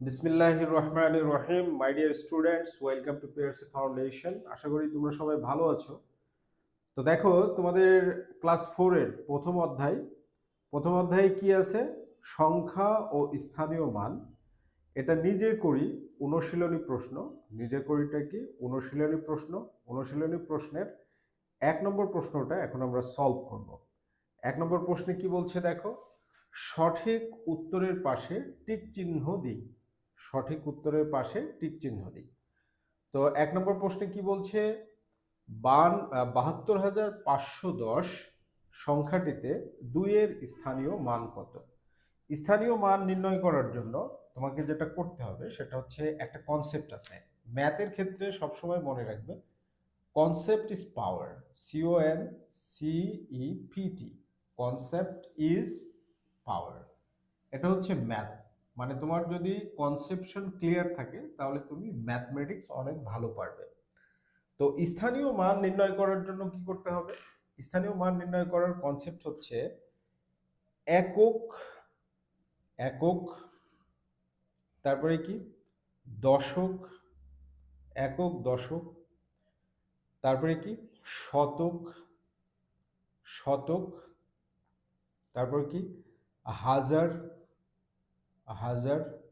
বিসমিল্লাহির রহমানির রহিম my dear students, welcome to PRC foundation. আশা করি তোমরা সবাই ভালো আছো। তো দেখো, তোমাদের ক্লাস ফোরের প্রথম অধ্যায়, প্রথম অধ্যায়ে কি আছে? সংখ্যা ও স্থানীয় মান। এটা নিজে করি, অনুশীলনী প্রশ্ন। নিজে করিটা কি? অনুশীলনী প্রশ্ন। অনুশীলনী প্রশ্নের এক নম্বর প্রশ্নটা এখন আমরা সলভ করব। এক নম্বর প্রশ্নে কি বলছে দেখো? সঠিক উত্তরের পাশে টিক চিহ্ন দিই। সঠিক উত্তরের পাশে টিক চিহ্ন দিই। তো এক নম্বর প্রশ্নে কি বলছে? বান বাহাত্তর হাজার পাঁচশো দশ সংখ্যাটিতে দুইয়ের স্থানীয় মান কত? স্থানীয় মান নির্ণয় করার জন্য তোমাকে যেটা করতে হবে সেটা হচ্ছে একটা কনসেপ্ট আছে। ম্যাথের ক্ষেত্রে সবসময় মনে রাখবে concept is power C O N C E P T concept is power এটা হচ্ছে ম্যাথ মানে তোমার যদি কনসেপশন ক্লিয়ার থাকে, তাহলে তুমি ম্যাথমেটিক্স অনেক ভালো পারবে। তো স্থানীয় মান নির্ণয় করার জন্য কি করতে হবে? স্থানীয় মান নির্ণয় করার কনসেপ্ট হচ্ছে একক একক, তারপরে কি? দশক, একক, দশক, তারপরে কি? শতক শতক, তারপর কি? হাজার হাজার।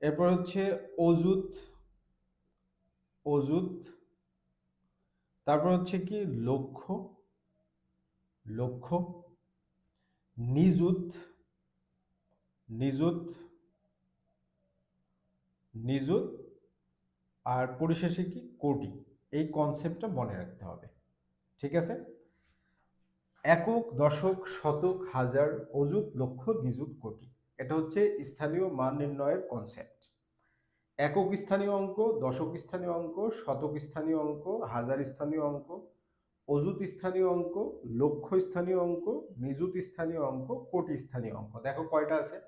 এরপর হচ্ছে অজুত অজুত তারপর হচ্ছে কি? লক্ষ লক্ষ নিযুত নিযুত নিযুত। আর পরিশেষে কি? কোটি। এই কনসেপ্টটা মনে রাখতে হবে। ঠিক আছে? একক, দশক, শতক, হাজার, অযুত লক্ষ নিযুত, কোটি। এটা হচ্ছে স্থানীয় মান নির্ণয়ের কনসেপ্ট একক স্থানীয় অঙ্ক, দশক স্থানীয় অঙ্ক, শতক স্থানীয় অঙ্ক, হাজার স্থানীয় অঙ্ক, অযুত স্থানীয় অঙ্ক, লক্ষ স্থানীয় অঙ্ক, নিযুত স্থানীয় অঙ্ক, কোটি স্থানীয় অঙ্ক। দেখো কয়টা আছে?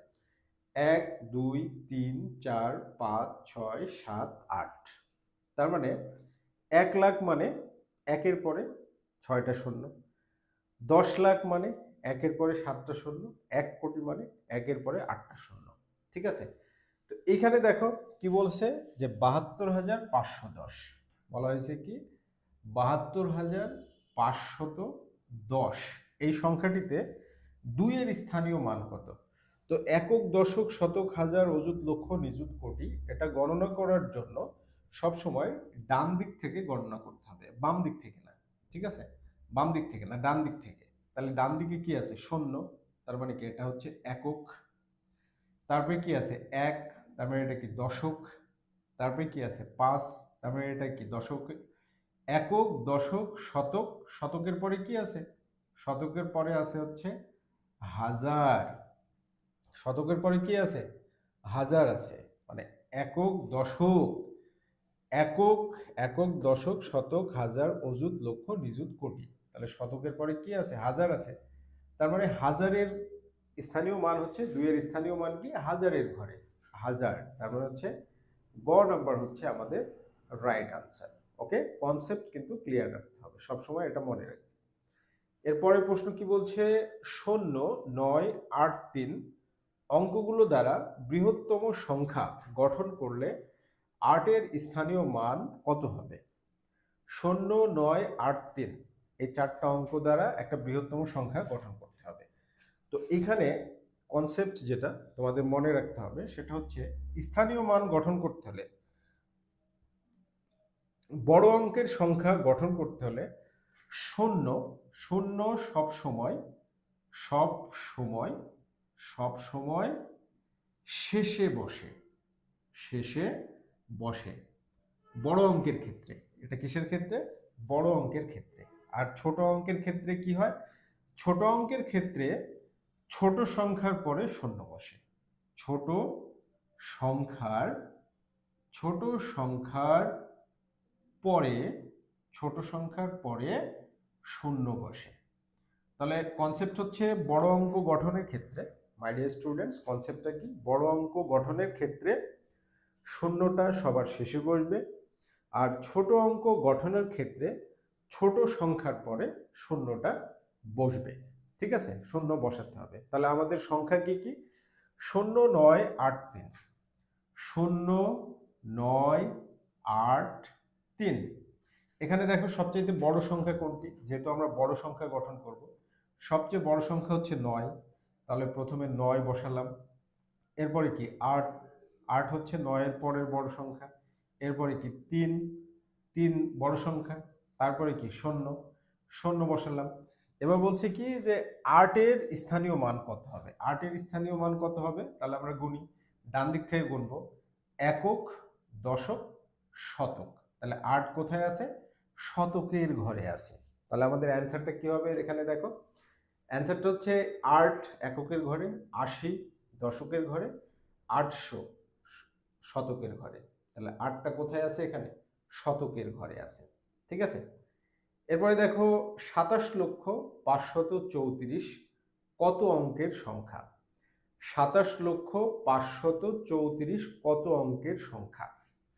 এক, দুই, তিন, চার, পাঁচ, ছয়, সাত, আট। তার মানে এক লাখ মানে একের পরে ছয়টা শূন্য। দশ লাখ মানে একের পরে সাতটা শূন্য, এক কোটি মানে একের পরে আটটা শূন্য। ঠিক আছে? তো এইখানে দেখো কি বলছে যে বাহাত্তর হাজার পাঁচশো দশ। বলা হয়েছে কি? বাহাত্তর হাজার পাঁচশত দশ। এই সংখ্যাটিতে দুইয়ের স্থানীয় মান কত? তো একক, দশক, শতক, হাজার, অযুত, লক্ষ, নিযুত, কোটি, এটা গণনা করার জন্য সব সময় ডান দিক থেকে গণনা করতে হবে। বাম দিক থেকে না। ঠিক আছে? বাম দিক থেকে না, ডান দিক থেকে। তাহলে ডান দিকে কি আছে? শূন্য। তার মানে কি? এটা হচ্ছে একক। তারপরে কি আছে? এক। তার মানে এটা কি? দশক। তারপরে কি আছে? পাঁচ। তার মানে এটা কি? দশক। একক, দশক, শতক। শতকের পরে কি আছে? শতকের পরে আছে হচ্ছে হাজার। শতকের পরে কি আছে? হাজার আছে। মানে একক, দশক। একক একক, দশক, শতক, হাজার, অযুত, লক্ষ, নিযুত, কোটি। তাহলে শতকের পরে কি আছে? হাজার আছে। তার মানে হাজারের স্থানীয় মান হচ্ছে, দুইয়ের স্থানীয় মান কি হাজারের ঘরে। হাজার, তার মানে হচ্ছে গ নাম্বার হচ্ছে আমাদের রাইট আনসার ওকে কনসেপ্ট কিন্তু ক্লিয়ার রাখতে হবে, সবসময় এটা মনে রাখবে। এরপরে প্রশ্ন কি বলছে? শূন্য, নয়, আট, তিন অঙ্কগুলো দ্বারা বৃহত্তম সংখ্যা গঠন করলে আটের স্থানীয় মান কত হবে? শূন্য, নয়, আট, তিন এই চারটা অঙ্ক দ্বারা একটা বৃহত্তম সংখ্যা গঠন করতে হবে। তো এখানে কনসেপ্ট যেটা তোমাদের মনে রাখতে হবে সেটা হচ্ছে স্থানীয় মান গঠন করতে হলে, বড় অঙ্কের সংখ্যা গঠন করতে হলে শূন্য শূন্য সব সময় সব সময় সব সময় শেষে বসে শেষে বসে। বড় অঙ্কের ক্ষেত্রে, এটা কিসের ক্ষেত্রে? বড় অঙ্কের ক্ষেত্রে। আর ছোট অঙ্কের ক্ষেত্রে কি হয়? ছোট অঙ্কের ক্ষেত্রে ছোট সংখ্যার পরে শূন্য বসে। ছোট সংখ্যার ছোট সংখ্যার পরে, ছোট সংখ্যার পরে শূন্য বসে। তাহলে কনসেপ্ট হচ্ছে বড় অঙ্ক গঠনের ক্ষেত্রে। মাই ডিয়ার স্টুডেন্টস কনসেপ্টটা কি? বড় অঙ্ক গঠনের ক্ষেত্রে শূন্যটা সবার শেষে বসবে। আর ছোট অঙ্ক গঠনের ক্ষেত্রে ছোট সংখ্যার পরে শূন্যটা বসবে। ঠিক আছে? শূন্য বসাতে হবে। তাহলে আমাদের সংখ্যা কি কি? শূন্য নয় আট তিন। শূন্য নয় আট তিন। এখানে দেখো সবচেয়ে বড় সংখ্যা কোনটি? যেহেতু আমরা বড় সংখ্যা গঠন করব। সবচেয়ে বড় সংখ্যা হচ্ছে নয়। তাহলে প্রথমে নয় বসালাম। এরপরে কি? আট। আট হচ্ছে নয়ের পরের বড় সংখ্যা। এরপরে কি? তিন। তিন বড় সংখ্যা। তারপরে কি? শূন্য শূন্য বসালাম। এবার বলছে কি যে আটের স্থানীয় মান কত হবে? আটের স্থানীয় মান কত হবে? তাহলে আমরা গুনি। ডান দিক থেকে গুনবো। একক, দশক, শতক। তাহলে আট কোথায় আছে? শতকের ঘরে আছে। তাহলে আমাদের অ্যান্সারটা কি হবে এখানে দেখো? অ্যান্সারটা হচ্ছে আট এককের ঘরে, আশি দশকের ঘরে, আটশো শতকের ঘরে। তাহলে আটটা কোথায় আছে এখানে? শতকের ঘরে আছে। ঠিক আছে? এরপরে দেখো সাতাশ লক্ষ পাঁচশত চৌত্রিশ কত অঙ্কের সংখ্যা? সাতাশ লক্ষ পাঁচশত চৌত্রিশ কত অঙ্কের সংখ্যা?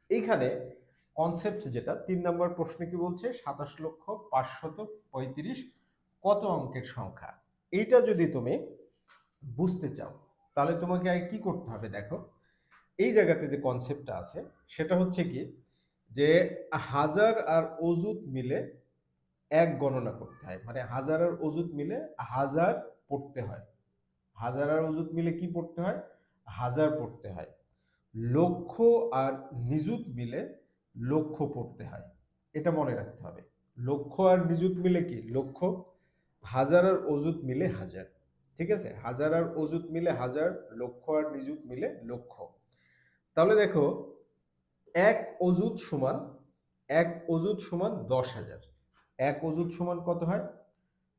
এইখানে কনসেপ্ট যেটা, তিন নম্বর প্রশ্নে কি বলছে? সাতাশ লক্ষ পাঁচশত পঁয়ত্রিশ কত অঙ্কের সংখ্যা? এইটা যদি তুমি বুঝতে চাও, তাহলে তোমাকে আগে কি করতে হবে দেখো? এই জায়গাতে যে কনসেপ্টটা আছে, সেটা হচ্ছে কি যে হাজার আর অজুত মিলে এক গণনা করতে হয়। মানে হাজার আর অজুত মিলে হাজার পড়তে হয়। হাজার আর অজুত মিলে কি পড়তে হয়? হাজার পড়তে হয়। লক্ষ আর নিযুত মিলে লক্ষ্য পড়তে হয়। এটা মনে রাখতে হবে। লক্ষ্য আর নিযুত মিলে কি? লক্ষ্য হাজার আর অজুত মিলে হাজার। ঠিক আছে? হাজার আর অজুত মিলে হাজার, লক্ষ আর নিযুত মিলে লক্ষ। তাহলে দেখো এক অজুত সমান, এক অজুত সমান দশ হাজার। এক অজুত সমান কত হয়?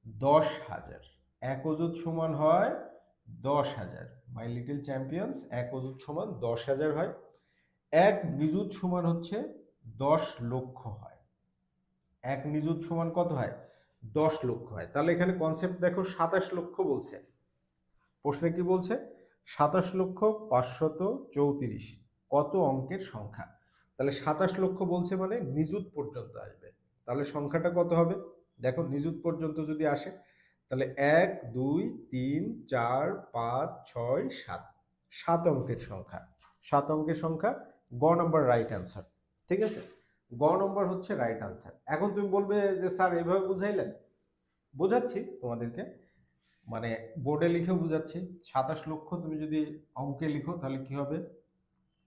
দশ হাজার। এক অজুত সমান হয় দশ হাজার। মাই লিটল চ্যাম্পিয়ন্স এক অজুত সমান দশ হাজার হয়। এক নিযুত সমান হচ্ছে দশ লক্ষ হয়। এক নিযুত সমান কত হয়? দশ লক্ষ হয়। তাহলে এখানে কনসেপ্ট দেখো, সাতাশ লক্ষ বলছে। প্রশ্নে কি বলছে? সাতাশ লক্ষ পাঁচশত চৌত্রিশ। কত অঙ্কের সংখ্যা? তাহলে সাতাশ লক্ষ বলছে মানে নিযুত পর্যন্ত আসবে। তাহলে সংখ্যাটা কত হবে? দেখো, নিযুত পর্যন্ত যদি আসে, তাহলে এক, দুই, তিন, চার, পাঁচ, ছয়, সাত। সাত অঙ্কের সংখ্যা। সাত অঙ্কের সংখ্যা, গ নম্বর রাইট অ্যান্সার ঠিক আছে? গ নম্বর হচ্ছে রাইট আনসার এখন তুমি বলবে যে, স্যার এভাবে বুঝাইলেন বোঝাচ্ছি তোমাদেরকে। মানে বোর্ডে লিখেও বুঝাচ্ছি। সাতাশ লক্ষ তুমি যদি অঙ্কে লিখো, তাহলে কি হবে?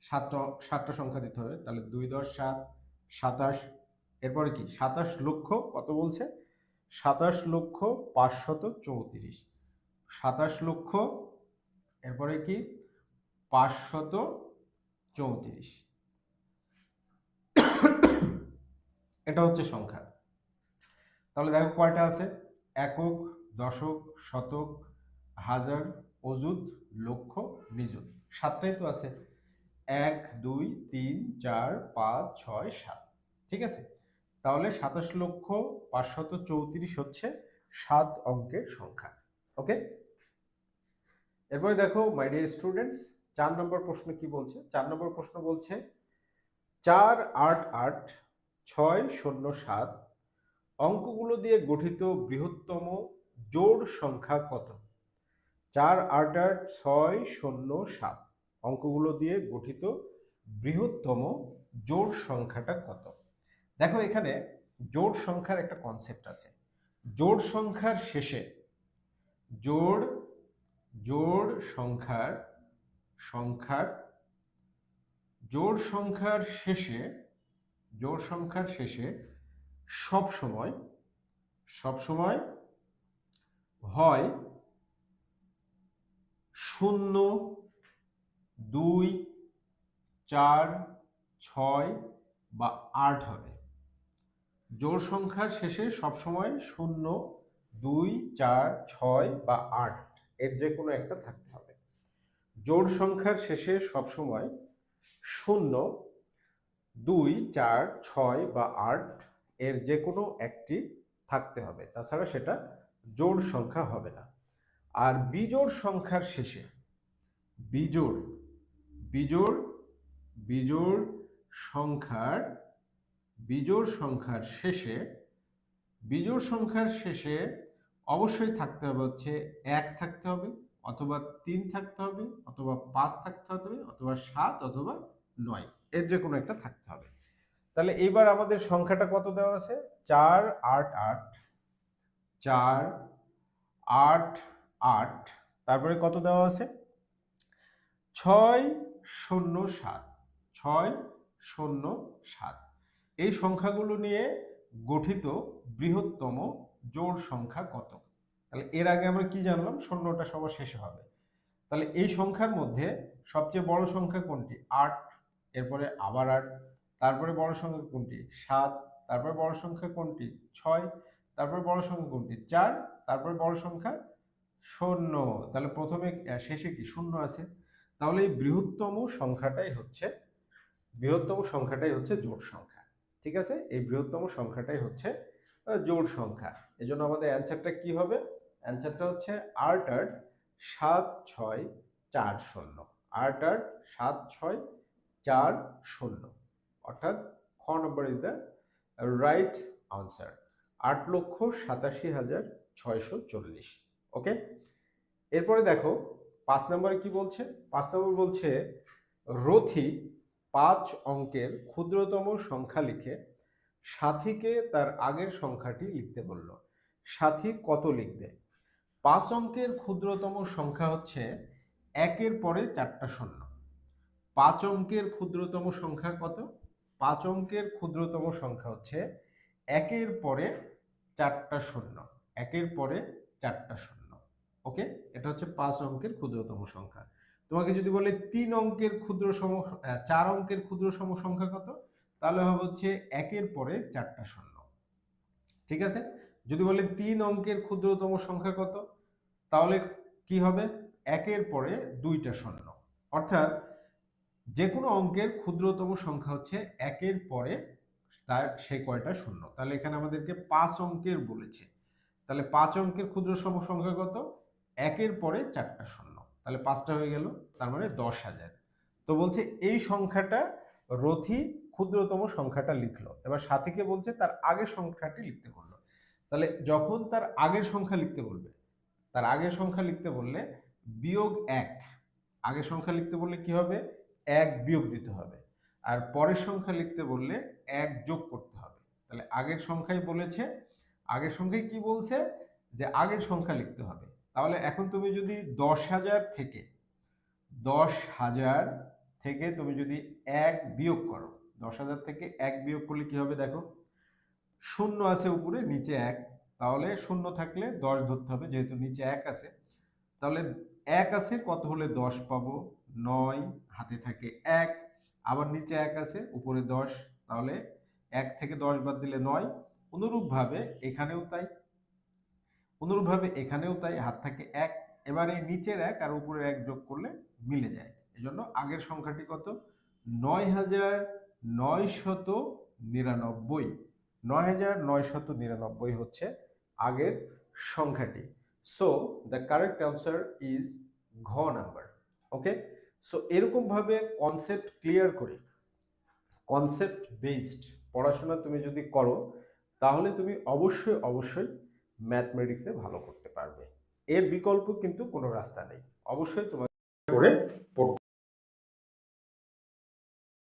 সাতটা সাতটা সংখ্যা দিতে হবে। তাহলে দুই দশ সাত, সাতাশ, এরপরে কি? সাতাশ লক্ষ কত বলছে? সাতাশ লক্ষ পাঁচশত চৌত্রিশ। সাতাশ লক্ষ, এরপরে কি? পাঁচশত চৌত্রিশ। এটা হচ্ছে সংখ্যা। তাহলে দেখো কয়টা আছে? একক, দশক, শতক, হাজার, অযুত, লক্ষ, নিযুত। সাতটাই তো আছে। এক, দুই, তিন, চার, পাঁচ, ছয়, সাত। ঠিক আছে? তাহলে সাতাশ লক্ষ পাঁচশত চৌত্রিশ হচ্ছে সাত অঙ্কের সংখ্যা। ওকে? এরপরে দেখো মাই ডিয়ার স্টুডেন্টস চার নম্বর প্রশ্ন কি বলছে? চার নম্বর প্রশ্ন বলছে, চার আট আট ছয় শূন্য সাত অঙ্কগুলো দিয়ে গঠিত বৃহত্তম জোড় সংখ্যা কত? চার আট আট ছয় শূন্য সাত। অঙ্কগুলো দিয়ে গঠিত বৃহত্তম জোড় সংখ্যাটা কত? দেখো এখানে জোড় সংখ্যার একটা কনসেপ্ট আছে। জোড় সংখ্যার শেষে জোড় জোড় সংখ্যার সংখ্যার, জোড় সংখ্যার শেষে, জোড় সংখ্যার শেষে সব সময় সব সময় হয় শূন্য দুই, চার, ছয় বা আট হবে। জোড় সংখ্যার শেষে সবসময় শূন্য, দুই, চার, ছয় বা আট এর যে কোনো একটা থাকতে হবে। জোড় সংখ্যার শেষে সবসময় শূন্য, দুই, চার, ছয় বা আট এর যে কোনো একটি থাকতে হবে। তাছাড়া সেটা জোড় সংখ্যা হবে না। আর বিজোড় সংখ্যার শেষে, বিজোড় বিজোড় বিজোড় সংখ্যার বিজোড় সংখ্যার শেষে, বিজোড় সংখ্যার শেষে অবশ্যই থাকতে হবে হচ্ছে এক থাকতে হবে, অথবা তিন থাকতে হবে, অথবা পাঁচ থাকতে হবে, অথবা সাত, অথবা নয়, এর যে কোনো একটা থাকতে হবে। তাহলে এবার আমাদের সংখ্যাটা কত দেওয়া আছে? চার, আট আট। চার, আট আট। তারপরে কত দেওয়া আছে? ছয় শূন্য সাত। ছয় শূন্য সাত। এই সংখ্যাগুলো নিয়ে গঠিত বৃহত্তম জোড় সংখ্যা কত? তাহলে এর আগে আমরা কি জানলাম? শূন্যটা সবার শেষে হবে। তাহলে এই সংখ্যার মধ্যে সবচেয়ে বড় সংখ্যা কোনটি? আট, এরপরে আবার আট, তারপরে বড় সংখ্যা কোনটি? সাত, তারপরে বড় সংখ্যা কোনটি? ছয়, তারপরে বড় সংখ্যা কোনটি? চার, তারপরে বড় সংখ্যা শূন্য। তাহলে প্রথমে শেষে কি? শূন্য আছে। তাহলে এই বৃহত্তম সংখ্যাটাই হচ্ছে, বৃহত্তম সংখ্যাটাই হচ্ছে জোড় সংখ্যা, ঠিক আছে? এই বৃহত্তম সংখ্যাটাই হচ্ছে জোড় সংখ্যা। এজন্য আমাদের অ্যান্সারটা কি হবে? অ্যান্সারটা হচ্ছে আট আট সাত ছয় চার শূন্য আট আট সাত ছয় চার শূন্য, অর্থাৎ খ number is the right answer আট লক্ষ সাতাশি হাজার ছয়শো চল্লিশ ওকে এরপরে দেখো পাঁচ নম্বরে কি বলছে? পাঁচ নম্বর বলছে, রথি পাঁচ অঙ্কের ক্ষুদ্রতম সংখ্যা লিখে সাথীকে তার আগের সংখ্যাটি লিখতে বলল। সাথী কত লিখবে? পাঁচ অঙ্কের ক্ষুদ্রতম সংখ্যা হচ্ছে একের পরে চারটা শূন্য। পাঁচ অঙ্কের ক্ষুদ্রতম সংখ্যা কত? পাঁচ অঙ্কের ক্ষুদ্রতম সংখ্যা হচ্ছে একের পরে চারটা শূন্য। একের পরে চারটা শূন্য। ওকে? এটা হচ্ছে পাঁচ অঙ্কের ক্ষুদ্রতম সংখ্যা। তোমাকে যদি বলে তিন অঙ্কের ক্ষুদ্র সম চার অঙ্কের ক্ষুদ্র সম সংখ্যা কত? তাহলে হবে হচ্ছে একের পরে চারটা শূন্য। ঠিক আছে? যদি বলে তিন অঙ্কের ক্ষুদ্রতম সংখ্যা কত? তাহলে কি হবে? একের পরে দুইটা শূন্য। অর্থাৎ যে কোনো অঙ্কের ক্ষুদ্রতম সংখ্যা হচ্ছে একের পরে তার সে কয়টা শূন্য। তাহলে এখানে আমাদেরকে পাঁচ অঙ্কের বলেছে। তাহলে পাঁচ অঙ্কের ক্ষুদ্র সম সংখ্যা কত? একের পরে চারটা শূন্য। তাহলে পাঁচটা হয়ে গেল, তার মানে দশ হাজার। তো বলছে এই সংখ্যাটা রথি ক্ষুদ্রতম সংখ্যাটা লিখলো। এবার সাথীকে বলছে তার আগের সংখ্যাটি লিখতে বলল। তাহলে যখন তার আগের সংখ্যা লিখতে বলবে, তার আগের সংখ্যা লিখতে বললে বিয়োগ এক। আগের সংখ্যা লিখতে বললে কি হবে? এক বিয়োগ দিতে হবে। আর পরের সংখ্যা লিখতে বললে এক যোগ করতে হবে। তাহলে আগের সংখ্যাই বলেছে, আগের সংখ্যায় কি বলছে? যে আগের সংখ্যা লিখতে হবে। তাহলে এখন তুমি যদি দশ হাজার থেকে, দশ হাজার থেকে তুমি যদি এক বিয়োগ করো, দশ হাজার থেকে এক বিয়োগ করলে কি হবে দেখো? শূন্য আছে উপরে, নিচে এক। তাহলে শূন্য থাকলে দশ ধরতে হবে, যেহেতু নিচে এক আছে। তাহলে এক আছে, কত হলে দশ পাবো? নয়, হাতে থাকে এক। আবার নিচে এক আছে, উপরে দশ। তাহলে এক থেকে দশ বাদ দিলে নয়। অনুরূপভাবে এখানেও তাই। অনুরূপভাবে এখানেও তাই হাত থাকে এক, এবারে নিচের এক আর উপরের এক যোগ করলে মিলে যায়। এজন্য আগের সংখ্যাটি কত? নয় হাজার নয় শত নিরানব্বই। নয় হাজার নয় শত নিরানব্বই হচ্ছে আগের সংখ্যাটি। So the correct answer is ঘ নাম্বার ওকে সো এরকমভাবে কনসেপ্ট ক্লিয়ার করে কনসেপ্ট বেসড পড়াশোনা তুমি যদি করো, তাহলে তুমি অবশ্যই অবশ্যই ম্যাথমেটিক্সে ভালো করতে পারবে। এর বিকল্প কিন্তু কোনো রাস্তা নেই। অবশ্যই তোমাকে করে